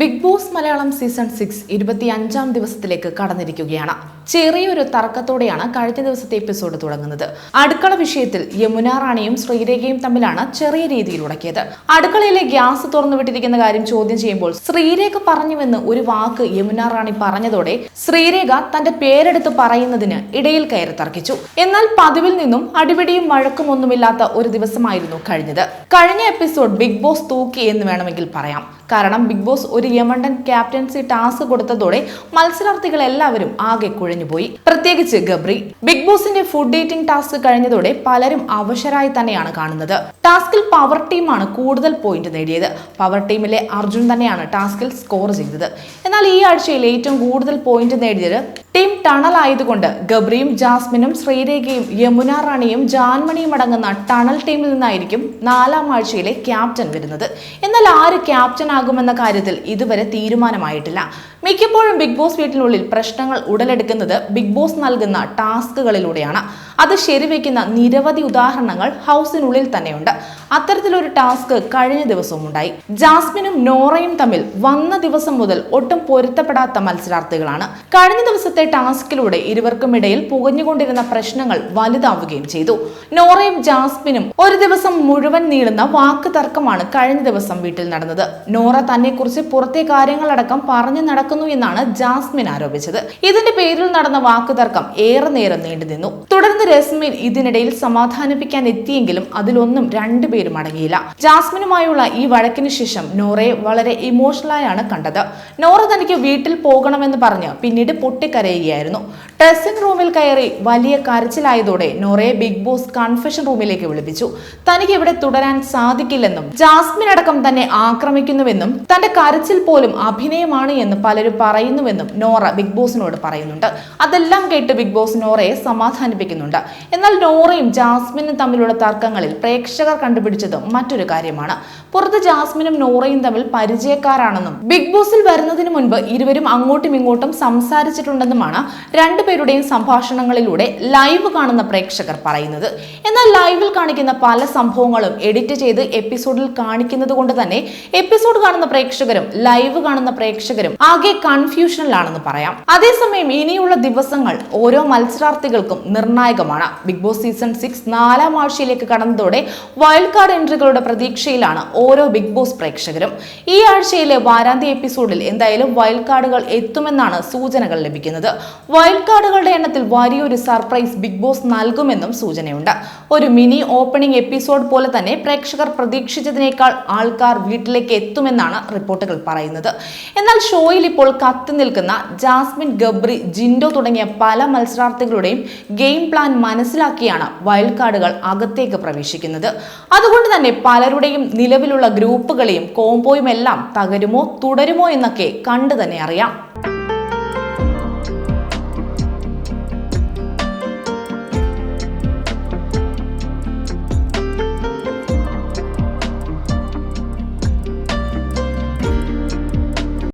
Big boss Malayalam season six ഇരുപത്തി അഞ്ചാം ദിവസത്തിലേക്ക് കടന്നിരിക്കുകയാണ്. ചെറിയൊരു തർക്കത്തോടെയാണ് കഴിഞ്ഞ ദിവസത്തെ എപ്പിസോഡ് തുടങ്ങുന്നത്. അടുക്കള വിഷയത്തിൽ യമുന റാണിയും ശ്രീരേഖയും തമ്മിലാണ് ചെറിയ രീതിയിൽ ഉടക്കിയത്. അടുക്കളയിലെ ഗ്യാസ് തുറന്നു വിട്ടിരിക്കുന്ന കാര്യം ചോദ്യം ചെയ്യുമ്പോൾ ശ്രീരേഖ പറഞ്ഞുവെന്ന് ഒരു വാക്ക് യമുന റാണി പറഞ്ഞതോടെ ശ്രീരേഖ തന്റെ പേരെടുത്ത് പറയുന്നതിന് ഇടയിൽ കയറി തർക്കിച്ചു. എന്നാൽ പതിവിൽ നിന്നും അടിപിടിയും വഴക്കും ഒന്നുമില്ലാത്ത ഒരു ദിവസമായിരുന്നു കഴിഞ്ഞത്. കഴിഞ്ഞ എപ്പിസോഡ് ബിഗ് ബോസ് തൂക്കി എന്ന് വേണമെങ്കിൽ പറയാം. കാരണം ബിഗ് ബോസ് ഒരു യമണ്ടൻ ക്യാപ്റ്റൻസി ടാസ്ക് കൊടുത്തതോടെ മത്സരാർത്ഥികൾ എല്ലാവരും ആകെ കുഴഞ്ഞുപോയി. പ്രത്യേകിച്ച് ഗബ്രി. ബിഗ് ബോസിന്റെ ഫുഡ് ഡേറ്റിംഗ് ടാസ്ക് കഴിഞ്ഞതോടെ പലരും അവശരായി തന്നെയാണ് കാണുന്നത്. ടാസ്കിൽ പവർ ടീമാണ് കൂടുതൽ പോയിന്റ് നേടിയത്. പവർ ടീമിലെ അർജുൻ തന്നെയാണ് ടാസ്കിൽ സ്കോർ ചെയ്തത്. എന്നാൽ ഈ ആഴ്ചയിൽ ഏറ്റവും കൂടുതൽ പോയിന്റ് നേടിയത് ടീം ടണൽ ആയതുകൊണ്ട് ഗബ്രിയും ജാസ്മിനും ശ്രീരേഖയും യമുന റാണിയും ജാൻമണിയും അടങ്ങുന്ന ടണൽ ടീമിൽ നിന്നായിരിക്കും നാലാം ആഴ്ചയിലെ ക്യാപ്റ്റൻ വരുന്നത്. എന്നാൽ ആര് ക്യാപ്റ്റൻ ആകുമെന്ന കാര്യത്തിൽ ഇതുവരെ തീരുമാനമായിട്ടില്ല. മിക്കപ്പോഴും ബിഗ് ബോസ് വീട്ടിനുള്ളിൽ പ്രശ്നങ്ങൾ ഉടലെടുക്കുന്നത് ബിഗ് ബോസ് നൽകുന്ന ടാസ്കുകളിലൂടെയാണ്. അത് ശരിവെക്കുന്ന നിരവധി ഉദാഹരണങ്ങൾ ഹൗസിനുള്ളിൽ തന്നെയുണ്ട്. അത്തരത്തിലൊരു ടാസ്ക് കഴിഞ്ഞ ദിവസവും ഉണ്ടായി ജാസ്മിനും നോറയും തമ്മിൽ വന്ന ദിവസം മുതൽ ഒട്ടും പൊരുത്തപ്പെടാത്ത മത്സരാർത്ഥികളാണ്. കഴിഞ്ഞ ദിവസത്തെ ടാസ്കിലൂടെ ഇരുവർക്കും ഇടയിൽ പുകഞ്ഞുകൊണ്ടിരുന്ന പ്രശ്നങ്ങൾ വലുതാവുകയും ചെയ്തു. നോറയും ജാസ്മിനും ഒരു ദിവസം മുഴുവൻ നീളുന്ന വാക്ക് തർക്കമാണ് കഴിഞ്ഞ ദിവസം വീട്ടിൽ നടന്നത്. നോറ തന്നെക്കുറിച്ച് പുറത്തെ കാര്യങ്ങളടക്കം പറഞ്ഞു നടക്കുന്നു എന്നാണ് ജാസ്മിൻ ആരോപിച്ചത്. ഇതിന്റെ പേരിൽ നടന്ന വാക്കുതർക്കം ഏറെ നേരം നീണ്ടു നിന്നു തുടർന്ന് രശ്മിൻ ഇതിനിടയിൽ സമാധാനിപ്പിക്കാൻ എത്തിയെങ്കിലും അതിലൊന്നും രണ്ടുപേരും അടങ്ങിയില്ല. ജാസ്മിനുമായുള്ള ഈ വഴക്കിന് ശേഷം നോറയെ വളരെ ഇമോഷണലായാണ് കണ്ടത്. നോറ തനിക്ക് വീട്ടിൽ പോകണമെന്ന് പറഞ്ഞ് പിന്നീട് പൊട്ടിക്കരയുകയായിരുന്നു. ഡ്രസ്സിംഗ് റൂമിൽ കയറി വലിയ കരച്ചിലായതോടെ നോറയെ ബിഗ് ബോസ് കൺഫെഷൻ റൂമിലേക്ക് വിളിപ്പിച്ചു. തനിക്ക് ഇവിടെ തുടരാൻ സാധിക്കില്ലെന്നും ജാസ്മിൻ അടക്കം തന്നെ ആക്രമിക്കുന്നുവെന്നും തന്റെ കരച്ചിൽ പോലും അഭിനയമാണ് എന്ന് പലരും പറയുന്നുവെന്നും നോറ ബിഗ് ബോസിനോട് പറയുന്നുണ്ട്. അതെല്ലാം കേട്ട് ബിഗ് ബോസ് നോറയെ സമാധാനിപ്പിക്കുന്നുണ്ട്. എന്നാൽ നോറയും ജാസ്മിനും തമ്മിലുള്ള തർക്കങ്ങളിൽ പ്രേക്ഷകർ കണ്ടുപിടിച്ചത് മറ്റൊരു കാര്യമാണ്. പുറത്ത് ജാസ്മിനും നോറയും തമ്മിൽ പരിചയക്കാരാണെന്നും ബിഗ് ബോസിൽ വരുന്നതിന് മുൻപ് ഇരുവരും അങ്ങോട്ടും ഇങ്ങോട്ടും സംസാരിച്ചിട്ടുണ്ടെന്നുമാണ് രണ്ടുപേരുടെയും സംഭാഷണങ്ങളിലൂടെ ലൈവ് കാണുന്ന പ്രേക്ഷകർ പറയുന്നത്. എന്നാൽ ലൈവിൽ കാണിക്കുന്ന പല സംഭവങ്ങളും എഡിറ്റ് ചെയ്ത് എപ്പിസോഡിൽ കാണിക്കുന്നത് കൊണ്ട് തന്നെ എപ്പിസോഡ് കാണുന്ന പ്രേക്ഷകരും ലൈവ് കാണുന്ന പ്രേക്ഷകരും ആകെ കൺഫ്യൂഷനിലാണെന്ന് പറയാം. അതേസമയം ഇനിയുള്ള ദിവസങ്ങൾ ഓരോ മത്സരാർത്ഥികൾക്കും നിർണായകമാണ് ബിഗ് ബോസ് സീസൺ സിക്സ് നാലാം ആഴ്ചയിലേക്ക് കടന്നതോടെ വൈൽഡ് കാർഡ് എൻട്രികളുടെ പ്രതീക്ഷയിലാണ് ഓരോ ബിഗ് ബോസ് പ്രേക്ഷകരും. ഈ ആഴ്ചയിലെ വാരാന്ത്യ എപ്പിസോഡിൽ എന്തായാലും വൈൽഡ് കാർഡുകൾ എത്തുമെന്നാണ് സൂചനകൾ ലഭിക്കുന്നത്. വൈൽഡ് കാർഡുകളുടെ എണ്ണത്തിൽ വലിയൊരു സർപ്രൈസ് ബിഗ് ബോസ് നൽകുമെന്നും സൂചനയുണ്ട്. ഒരു മിനി ഓപ്പണിംഗ് എപ്പിസോഡ് പോലെ തന്നെ പ്രേക്ഷകർ പ്രതീക്ഷിച്ചതിനേക്കാൾ ആൾക്കാർ വീട്ടിലേക്ക് എത്തുമെന്നാണ് റിപ്പോർട്ടുകൾ പറയുന്നത്. എന്നാൽ ഷോയിൽ ഇപ്പോൾ കത്തി നിൽക്കുന്ന ജാസ്മിൻ ഗബ്രി ജിൻഡോ തുടങ്ങിയ പല മത്സരാർത്ഥികളുടെയും ഗെയിം പ്ലാൻ മനസ്സിലാക്കിയാണ് വൈൽഡ് കാർഡുകൾ അകത്തേക്ക് പ്രവേശിക്കുന്നത്. അതുകൊണ്ട് തന്നെ പലരുടെയും നിലവിലുള്ള ഗ്രൂപ്പുകളെയും കോംബോയും എല്ലാം തകരുമോ തുടരുമോ എന്നൊക്കെ കണ്ടു തന്നെ അറിയാം.